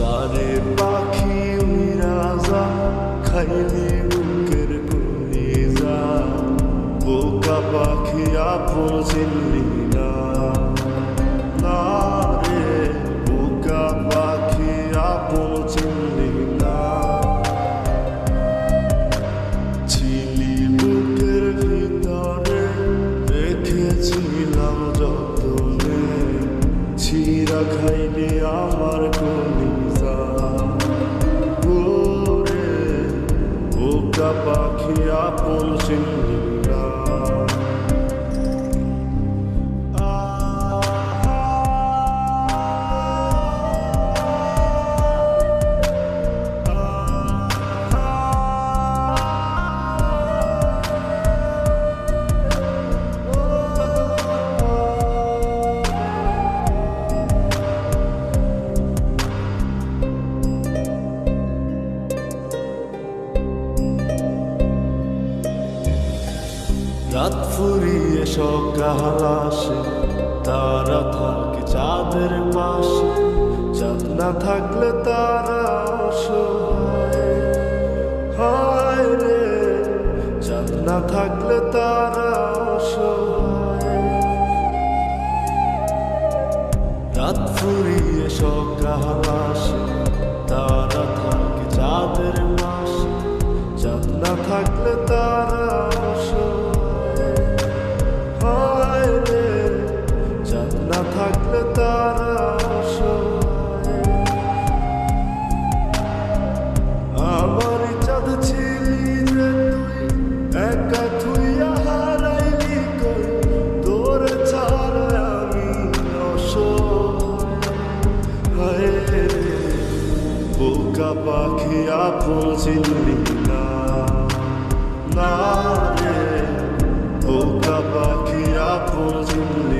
সারে পাখি রাজা খাইলি বুকের কলিজা বোকা পাখি আপন চিনলি না। রে, বোকা পাখি আপন চিনলি না। ছিলি বুকের ভিতরে রেখেছিলাম যতনে। ছিঁড়া খাইলে আমার কলিজা পাখি আপন সিংহা রাত ফুরিয়ে সকাল আসে, তারা থাকে চাঁদের পাশে। চাঁদ না থাকলে তারা অসহায়। হায় রে, চাঁদ না থাকলে তারা পাখি আপন চিনলি না। রে বোকা পাখি আপন চিনলি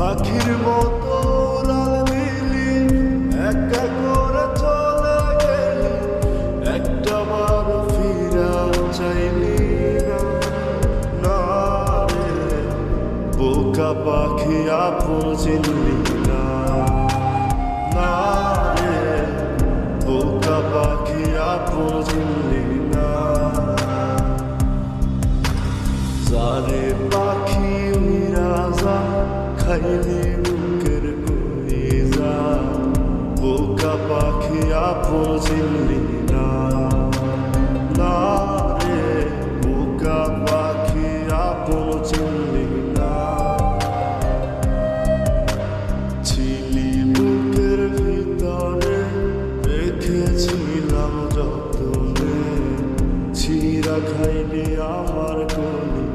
পাখির মতো উড়াল একা করে চলে গেলি, একটা বার ফিরা চাইলি না। বোকা পাখি আপন চিনলি না। না রে, বোকা পাখি আপন চিনলি না। সারে পাখি রাজা খাইলি বুকের কলিজা, বোকা পাখি আপন চিনলি না। না রে, বোকা পাখি আপন চিনলি না। ছিলি বুকের ভিতরে রেখেছিলাম যতনে, ছিঁড়া খাইলি আমার কোন